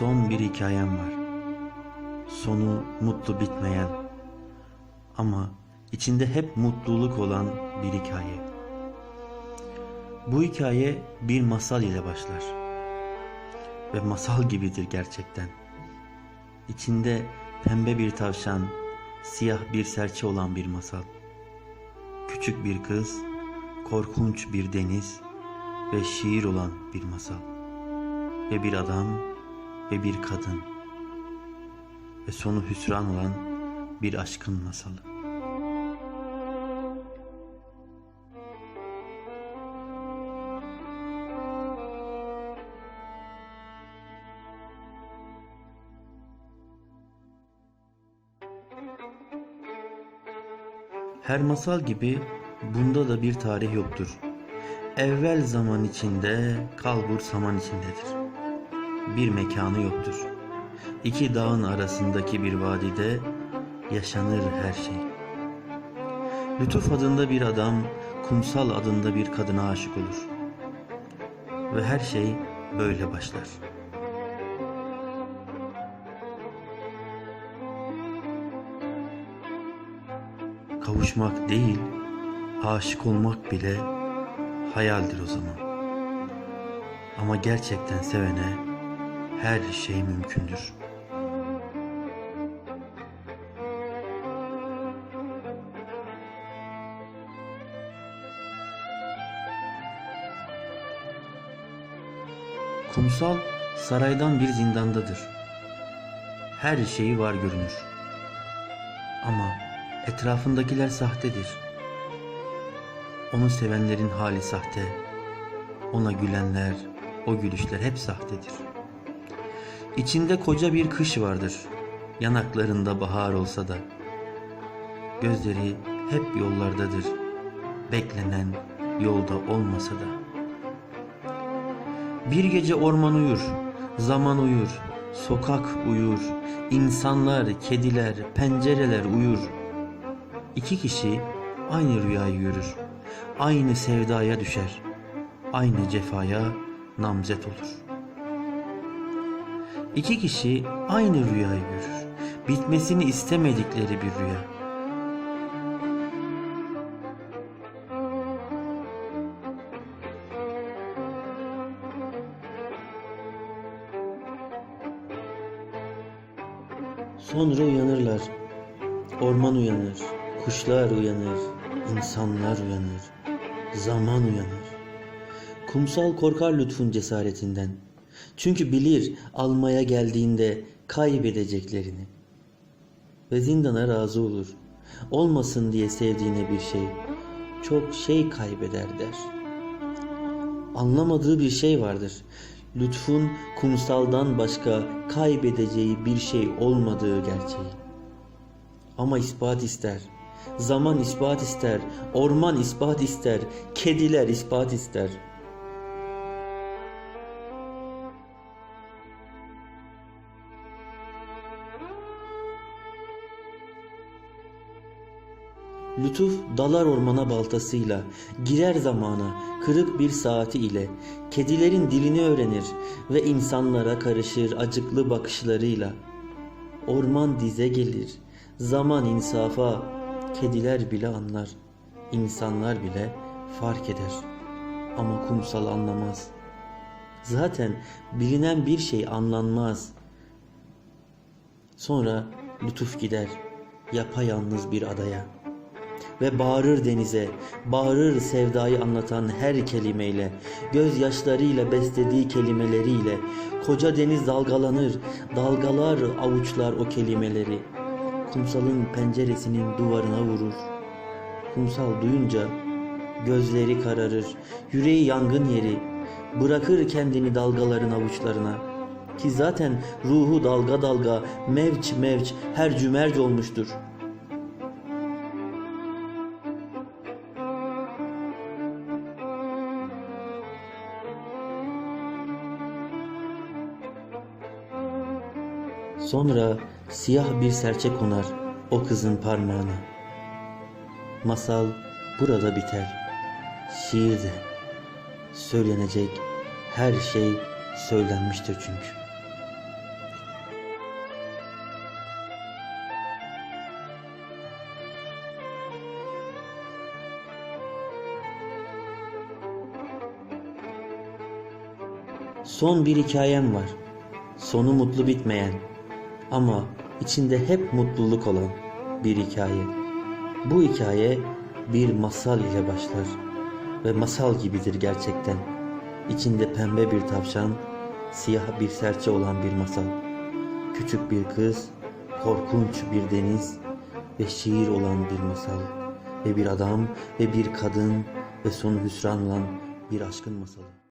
Son bir hikayem var. Sonu mutlu bitmeyen ama içinde hep mutluluk olan bir hikaye. Bu hikaye bir masal ile başlar. Ve masal gibidir gerçekten. İçinde pembe bir tavşan, siyah bir serçe olan bir masal. Küçük bir kız, korkunç bir deniz ve şiir olan bir masal. Ve bir adam ve bir kadın ve sonu hüsran olan bir aşkın masalı. Her masal gibi bunda da bir tarih yoktur. Evvel zaman içinde, kalbur saman içindedir. Bir mekanı yoktur. İki dağın arasındaki bir vadide yaşanır her şey. Lütuf adında bir adam, kumsal adında bir kadına aşık olur. Ve her şey böyle başlar. Kavuşmak değil, aşık olmak bile hayaldir o zaman. Ama gerçekten sevene her şey mümkündür. Kumsal saraydan bir zindandadır. Her şeyi var görünür. Ama etrafındakiler sahtedir. Onu sevenlerin hali sahte. Ona gülenler, o gülüşler hep sahtedir. İçinde koca bir kış vardır. Yanaklarında bahar olsa da. Gözleri hep yollardadır. Beklenen yolda olmasa da. Bir gece orman uyur, zaman uyur, sokak uyur, insanlar, kediler, pencereler uyur. İki kişi aynı rüyayı yürür, aynı sevdaya düşer, aynı cefaya namzet olur. İki kişi aynı rüyayı görür, bitmesini istemedikleri bir rüya. Sonra uyanırlar. Orman uyanır, kuşlar uyanır, insanlar uyanır, zaman uyanır. Kumsal korkar lütfun cesaretinden. Çünkü bilir almaya geldiğinde kaybedeceklerini. Ve zindana razı olur. Olmasın diye sevdiğine bir şey, çok şey kaybeder der. Anlamadığı bir şey vardır. Lütfun kumsaldan başka kaybedeceği bir şey olmadığı gerçeği. Ama ispat ister. Zaman ispat ister. Orman ispat ister. Kediler ispat ister. Lütuf dalar ormana baltasıyla, girer zamana kırık bir saati ile, kedilerin dilini öğrenir ve insanlara karışır acıklı bakışlarıyla. Orman dize gelir, zaman insafa, kediler bile anlar, insanlar bile fark eder. Ama kumsal anlamaz. Zaten bilinen bir şey anlanmaz. Sonra lütuf gider, yapayalnız bir adaya.'' Ve bağırır denize, bağırır sevdayı anlatan her kelimeyle, gözyaşlarıyla beslediği kelimeleriyle, koca deniz dalgalanır, dalgalar avuçlar o kelimeleri, kumsalın penceresinin duvarına vurur. Kumsal duyunca gözleri kararır, yüreği yangın yeri, bırakır kendini dalgaların avuçlarına. Ki zaten ruhu dalga dalga, mevç mevç, her cümerc olmuştur.'' Sonra siyah bir serçe konar o kızın parmağına. Masal burada biter. Şiir de söylenecek her şey söylenmiştir çünkü. Son bir hikayem var. Sonu mutlu bitmeyen ama içinde hep mutluluk olan bir hikaye. Bu hikaye bir masal ile başlar ve masal gibidir gerçekten. İçinde pembe bir tavşan, siyah bir serçe olan bir masal. Küçük bir kız, korkunç bir deniz ve şiir olan bir masal. Ve bir adam ve bir kadın ve sonu hüsran olan bir aşkın masalı.